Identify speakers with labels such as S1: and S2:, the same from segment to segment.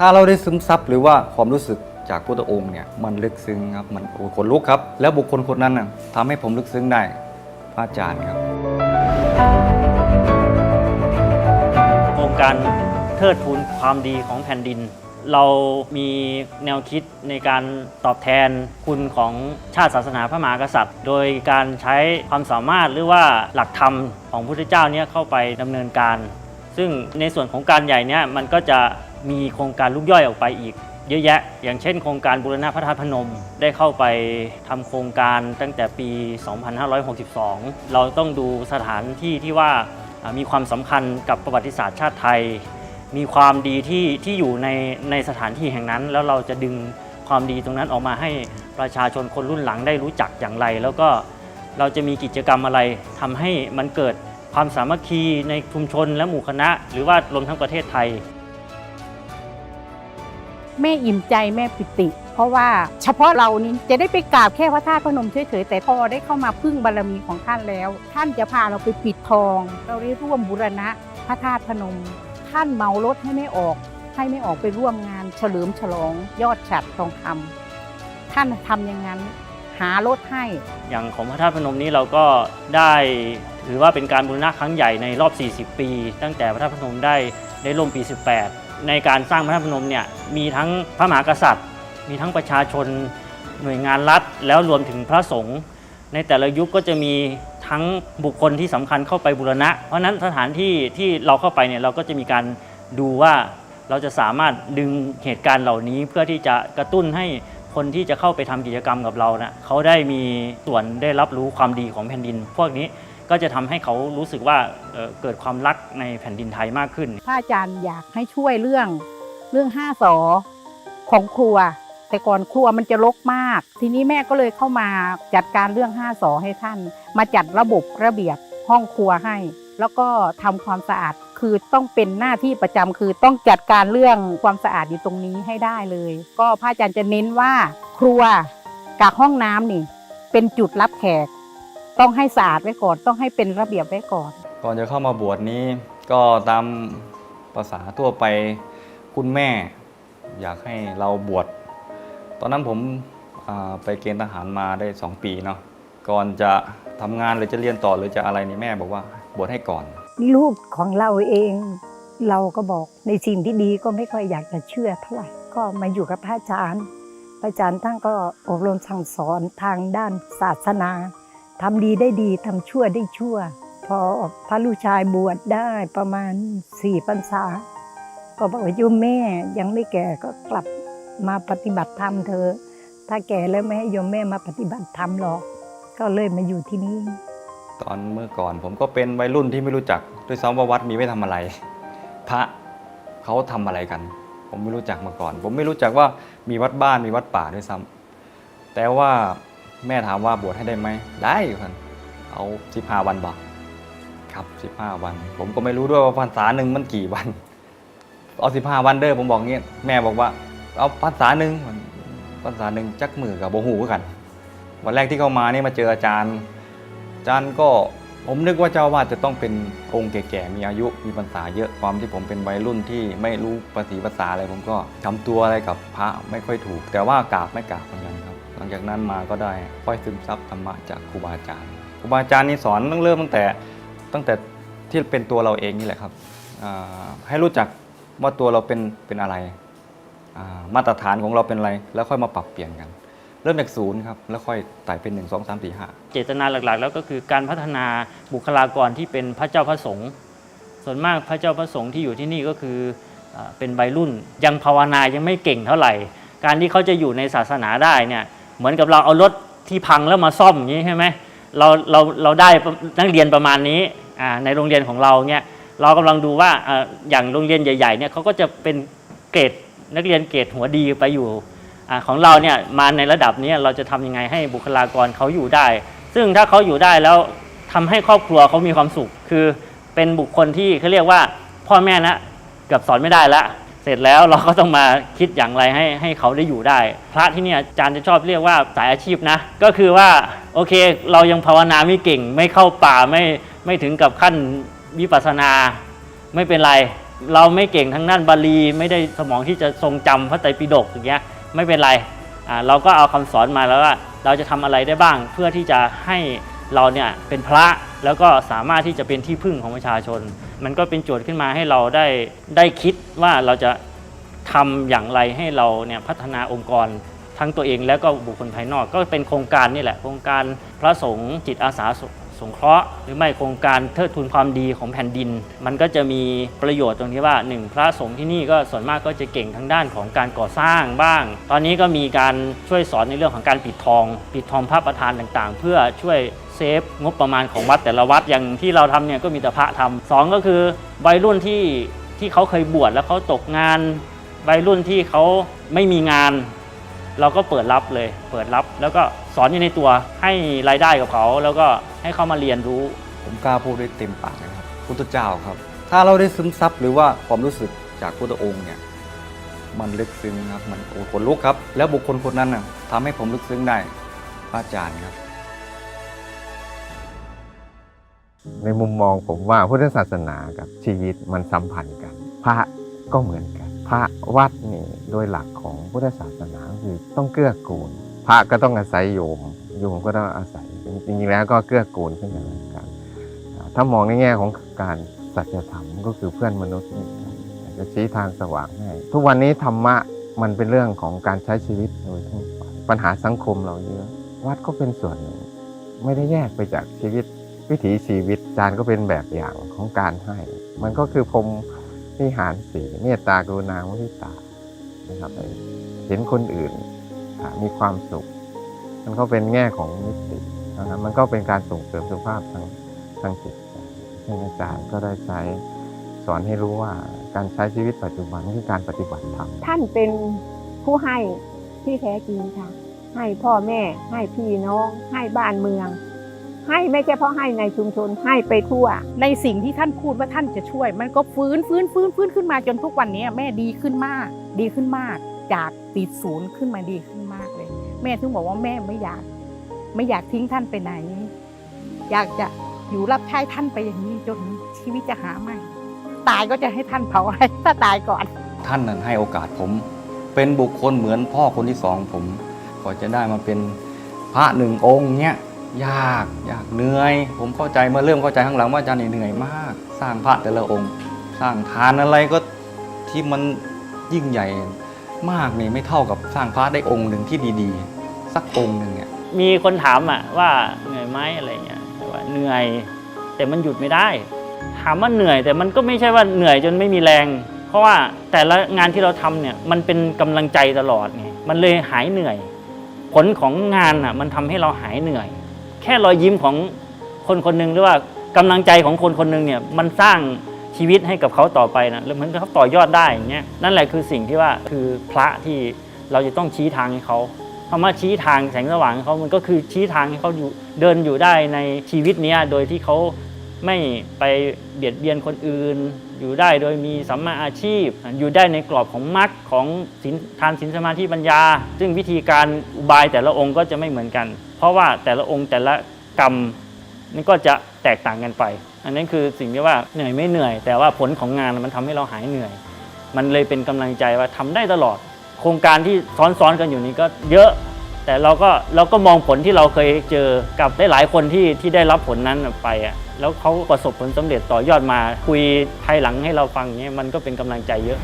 S1: ถ้าเราได้ซึมซับหรือว่าความรู้สึกจากพุทธองค์เนี่ยมันลึกซึ้งครับมันโอ้ขนลุกครับ แล้วบุคคลคนนั้นน่ะทำให้ผมลึกซึ้งได้พระอาจารย์ครับ
S2: โครงการเทิดทูนความดีของแผ่นดิน เรามีแนวคิดในการตอบแทนคุณของชาติศาสนาพระมหากษัตริย์ โดยการใช้ความสามารถหรือว่าหลักธรรมของพระพุทธเจ้าเนี่ยเข้าไปดำเนินการ ซึ่งในส่วนของการใหญ่เนี่ยมันก็จะ มีโครงการลูกย่อยออกไปอีก เยอะแยะ อย่างเช่น โครงการบูรณะพระธาตุพนม ได้เข้าไปทำโครงการตั้งแต่ปี 2562 เราต้องดูสถานที่ที่ว่าอ่ามีความสำคัญกับประวัติศาสตร์ชาติไทย มีความดีที่ที่อยู่ในในสถานที่แห่งนั้น แล้วเราจะดึงความดีตรงนั้นออกมาให้ประชาชนคนรุ่นหลังได้รู้จักอย่างไร แล้วก็เราจะมีกิจกรรมอะไรทำให้มันเกิดความสามัคคีในชุมชนและหมู่คณะ หรือว่ารวมทั้งประเทศไทย
S3: แม่อิ่มใจแม่ปิติ เพราะว่าเฉพาะเรานี่จะได้ไปกราบแค่พระธาตุพนมเฉยๆแต่พอได้เข้ามาพึ่งบารมีของท่านแล้ว ท่านจะพาเราไปปิดทอง เราได้ร่วมบูรณะพระธาตุพนม ท่านเมารถให้ไม่ออก ให้ไม่ออกไปร่วมงาน เฉลิมฉลองยอดฉัดทองคำท่านทำอย่างนั้นหารถให้
S2: อย่างของพระธาตุพนมนี้เราก็ได้ถือว่าเป็นการบูรณะครั้งใหญ่ในรอบ 40 ปี ตั้งแต่พระธาตุพนมได้ ได้ร่มปี 18 ในการสร้างพระธาตุพนมเนี่ยมีทั้งพระมหากษัตริย์ มีทั้งประชาชนหน่วยงานรัฐ แล้วรวมถึงพระสงฆ์ในแต่ละยุคก็จะมีทั้งบุคคลที่สำคัญเข้าไปบูรณะ เพราะนั้นสถานที่ที่เราเข้าไปเนี่ยเราก็จะมีการดูว่าเราจะสามารถดึงเหตุการณ์เหล่านี้เพื่อที่จะกระตุ้นให้คนที่จะเข้าไปทำกิจกรรมกับเรานะเขาได้มีส่วนได้รับรู้ความดีของแผ่นดิน พวกนี้ ก็จะทำให้เขารู้สึกว่าเเกิดความรักในแผ่นดินไทยมากขึ้น
S3: พระอาจารย์อยากให้ช่วยเรื่องเรื่องห้าสอของครัว แต่ก่อนครัวมันจะรกมาก ทีนี้แม่ก็เลยเข้ามาจัดการเรื่องห้าสอให้ท่าน มาจัดระบบระเบียบห้องครัวให้ แล้วก็ทำความสะอาดคือต้องเป็นหน้าที่ประจำคือต้องจัดการเรื่องความสะอาดอยู่ตรงนี้ให้ได้เลย ก็พระอาจารย์จะเน้นว่าครัวกับห้องน้ำนี่ เป็นจุดรับแขก ต้องให้สะอาดไว้ก่อน ต้องให้เป็นระเบียบไว้ก่อน
S1: ก่อนจะเข้ามาบวชนี้ก็ตามภาษาทั่วไปคุณแม่ อยากให้เราบวชตอนนั้นผมอ่าไปเกณฑ์ทหารมาได้ 2 ปีเนาะก่อนจะทำงานหรือจะเรียนต่อหรือจะอะไรนี่แม่บอกว่าบวชให้ก่อน
S4: ลูกของเราเองเราก็บอกในสิ่งที่ดีก็ไม่ค่อยอยากจะเชื่อเท่าไหร่ก็มาอยู่กับพระอาจารย์ พระอาจารย์ท่านก็อบรมสั่งสอนทางด้านศาสนา ทำดีได้ดีทำชั่วได้ชั่ว พอพระลูกชายบวชได้ประมาณสี่พรรษา ก็บอกว่าโยมแม่ยังไม่แก่ก็กลับมาปฏิบัติธรรมเธอ ถ้าแก่แล้วไม่ให้โยมแม่มาปฏิบัติธรรมหรอก ก็เลยมาอยู่ที่นี่
S1: ตอนเมื่อก่อนผมก็เป็นวัยรุ่นที่ไม่รู้จัก ด้วยซ้ำว่าวัดมีไว้ทำอะไร พระเขาทำอะไรกัน ผมไม่รู้จักมาก่อน ผมไม่รู้จักว่ามีวัดบ้านมีวัดป่าด้วยซ้ำแต่ว่า แม่ถามว่าบวชให้ได้ไหม ได้ครับเอาสิบห้าวันบอกครับสิบห้าวัน ผมก็ไม่รู้ด้วยว่าพรรษาหนึ่งมันกี่วัน เอาสิบห้าวันเด้อผมบอกเงี้ยแม่บอกว่า เอาพรรษาหนึ่งพรรษาหนึ่งจักมือกับโบหูกัน วันแรกที่เข้ามานี่มาเจออาจารย์ อาจารย์ก็ผมนึกว่าเจ้าวาดจะต้องเป็นองค์แก่ๆ มีอายุมีพรรษาเยอะความที่ผมเป็นวัยรุ่นที่ไม่รู้ภาษีภาษาอะไรผมก็ทำตัวอะไรกับพระไม่ค่อยถูก แต่ว่ากราบไม่กราบเหมือนกัน งจากนั้นมาก็ได้ค่อยซึมซับธรรมะจากครูบาอาจารย์ครูบาอาจารย์นี่สอนตั้งเริ่มตั้งแต่ตั้งแต่ที่เป็นตัวเราเองนี่แหละครับให้รู้จักว่าตัวเราเป็นเป็นอะไร มาตรฐานของเราเป็นอะไร แล้วค่อยมาปรับเปลี่ยนกัน เริ่มจากศูนย์ครับแล้วค่อยไต่เป็นหนึ่งสองสามสี่ห้า
S2: เจตนาหลักๆ แล้วก็คือการพัฒนาบุคลากรที่เป็นพระเจ้าพระสงฆ์ส่วนมากพระเจ้าพระสงฆ์ที่อยู่ที่นี่ก็คืออเป็นวัยรุ่น ยังภาวนายังไม่เก่งเท่าไหร่ การที่เขาจะอยู่ในศาสนาได้เนี่ย เหมือนกับเราเอารถที่พังแล้วมาซ่อมอย่างนี้ใช่ไหมเราเราเราได้นักเรียนประมาณนี้ในโรงเรียนของเราเนี่ยเรากำลังดูว่าอย่างโรงเรียนใหญ่ๆเนี่ยเขาก็จะเป็นเกรดนักเรียนเกรดหัวดีไปอยู่อของเราเนี่ยมาในระดับนี้เราจะทำยังไงให้บุคลากรเขาอยู่ได้ ซึ่งถ้าเขาอยู่ได้แล้วทำให้ครอบครัวเขามีความสุข คือเป็นบุคคลที่เขาเรียกว่าพ่อแม่นะเกือบสอนไม่ได้ละ เสร็จแล้วเราก็ต้องมาคิดอย่างไรให้ให้เขาได้อยู่ได้ พระที่เนี่ยอาจารย์จะชอบเรียกว่าสายอาชีพนะ ก็คือว่าโอเค เรายังภาวนาไม่เก่ง ไม่เข้าป่าไม่ไม่ถึงกับขั้นวิปัสสนาไม่เป็นไร เราไม่เก่งทางด้านบาลี ไม่ได้สมองที่จะทรงจำพระไตรปิฎกอย่างเงี้ยไม่เป็นไรอ่าเราก็เอาคำสอนมาแล้วว่า เราจะทำอะไรได้บ้างเพื่อที่จะให้ เราเนี่ยเป็นพระแล้วก็สามารถที่จะเป็นที่พึ่งของประชาชน มันก็เป็นโจทย์ขึ้นมาให้เราได้ได้คิดว่าเราจะทำอย่างไรให้เราเนี่ยพัฒนาองค์กรทั้งตัวเองแล้วก็บุคคลภายนอกก็เป็นโครงการนี่แหละโครงการพระสงฆ์จิตอาสาสสงเคราะห์ หรือไม่โครงการเทิดทูนความดีของแผ่นดิน มันก็จะมีประโยชน์ตรงที่ว่าหนึ่งพระสงฆ์ที่นี่ก็ส่วนมากก็จะเก่งทางด้านของการก่อสร้างบ้าง ตอนนี้ก็มีการช่วยสอนในเรื่องของการปิดทอง ปิดทองพระประธานต่างๆ เพื่อช่วย เซฟงบประมาณของวัดแต่ละวัดอย่างที่เราทำเนี่ยก็มีแต่พระทำสองก็คือวัยรุ่นที่ที่เขาเคยบวชแล้วเขาตกงาน วัยรุ่นที่เขาไม่มีงาน เราก็เปิดรับเลย เปิดรับแล้วก็สอนอยู่ในตัวให้รายได้กับเขา แล้วก็ให้เขามาเรียนรู้
S1: ผมกล้าพูดได้เต็มปากเลยครับพุทธเจ้าครับ ถ้าเราได้ซึมซับหรือว่าความรู้สึกจากพุทธองค์เนี่ยมันลึกซึ้งครับมันโอ้ขนลุกครับ แล้วบุคคลคนนั้นน่ะทำให้ผมลึกซึ้งได้พระอาจารย์ครับ
S5: ในมุมมองผมว่าพุทธศาสนากับชีวิตมันสัมพันธ์กัน พระก็เหมือนกัน พระวัดนี่โดยหลักของพุทธศาสนาคือต้องเกื้อกูล พระก็ต้องอาศัยโยมโยมก็ต้องอาศัยจริงๆแล้วก็เกื้อกูลซึ่งกันและกันถ้ามองในแง่ของการสัจธรรมก็คือเพื่อนมนุษย์จะชี้ทางสว่างให้ทุกวันนี้ธรรมะมันเป็นเรื่องของการใช้ชีวิตโดยทั่วไปปัญหาสังคมเราเยอะ วัดก็เป็นส่วนหนึ่ง ไม่ได้แยกไปจากชีวิต วิถีชีวิตอาจารย์ก็เป็นแบบอย่างของการให้ มันก็คือพรมวิหารสีเมตตากรุณามุทิตานะครับเห็นคนอื่นมีความสุข มันก็เป็นแง่ของมิตินะครับมันก็เป็นการส่งเสริมสุขภาพทางทางจิตใจซึ่งอาจารย์ก็ได้ใช้สอนให้รู้ว่าการใช้ชีวิตปัจจุบันคือการปฏิบัติธรรม
S6: ท่านเป็นผู้ให้ที่แท้จริงค่ะ ให้พ่อแม่ให้พี่น้องให้บ้านเมือง ให้ไม่ใช่เพราะให้ในชุมชนให้ไปทั่ว
S3: ในสิ่งที่ท่านพูดว่าท่านจะช่วย มันก็ฟื้นฟื้นฟื้นฟื้นขึ้นมาจนทุกวันนี้แม่ดีขึ้นมาก ดีขึ้นมาก จากติดศูนย์ขึ้นมาดีขึ้นมากเลย แม่ถึงบอกว่าแม่ไม่อยาก ไม่อยากทิ้งท่านไปไหน อยากจะอยู่รับใช้ท่านไปอย่างนี้จนชีวิตจะหาไม่ ตายก็จะให้ท่านเผาให้ถ้าตายก่อน
S1: ท่านนั้นให้โอกาสผม เป็นบุคคลเหมือนพ่อคนที่สองผมก็จะได้มาเป็นพระหนึ่งองค์เนี้ย ยากยากเหนื่อย ผมเข้าใจเมื่อเริ่มเข้าใจข้างหลังว่าอาจารย์เหนื่อยมาก สร้างพระแต่ละองค์ สร้างทานอะไรก็ที่มันยิ่งใหญ่มากนี่ไม่เท่ากับสร้างพระได้องค์หนึ่งที่ดีๆ สักองค์หนึ่งเนี่ย
S2: มีคนถามอะว่าเหนื่อยไหมอะไรเงี้ยว่าเหนื่อย แต่มันหยุดไม่ได้ ถามว่าเหนื่อยแต่มันก็ไม่ใช่ว่าเหนื่อยจนไม่มีแรง เพราะว่าแต่ละงานที่เราทำเนี่ยมันเป็นกำลังใจตลอดไงมันเลยหายเหนื่อย ผลของงานอะมันทำให้เราหายเหนื่อย ค่รอยยิ้มของคนคนหนึ่งหรือว่ากำลังใจของคนคนหนึ่งเนี่ยมันสร้างชีวิตให้กับเขาต่อไปนะแล้วเหมือนกับเขาต่อยอดได้อย่างเงี้ยนั่นแหละคือสิ่งที่ว่าคือพระที่เราจะต้องชี้ทางให้เขาคำว่าชี้ทางแสงสว่างเขามันก็คือชี้ทางให้เขาอยู่เดินอยู่ได้ในชีวิตเนี้ยโดยที่เขา ไม่ไปเบียดเบียนคนอื่น อยู่ได้โดยมีสัมมาอาชีพ อยู่ได้ในกรอบของมรรคของศีลทานศีลสมาธิปัญญา ซึ่งวิธีการอุบายแต่ละองค์ก็จะไม่เหมือนกัน เพราะว่าแต่ละองค์แต่ละกรรมนี่ก็จะแตกต่างกันไป อันนั้นคือสิ่งที่ว่าเหนื่อยไม่เหนื่อย แต่ว่าผลของงานมันทำให้เราหายเหนื่อย มันเลยเป็นกำลังใจว่าทำได้ตลอด โครงการที่ซ้อนๆกันอยู่นี้ก็เยอะ แต่เราก็เราก็มองผลที่เราเคยเจอกับได้หลายคนที่ที่ได้รับผลนั้นไปอะแล้วเขาประสบผลสำเร็จต่อยอดมา คุยภายหลังให้เราฟังเนี้ยมันก็เป็นกำลังใจเยอะ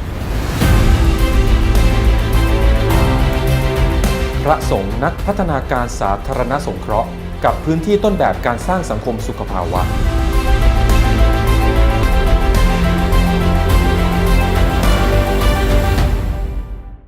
S7: พระสงฆ์นักพัฒนาการสาธารณสงเคราะห์ กับพื้นที่ต้นแบบการสร้างสังคมสุขภาวะ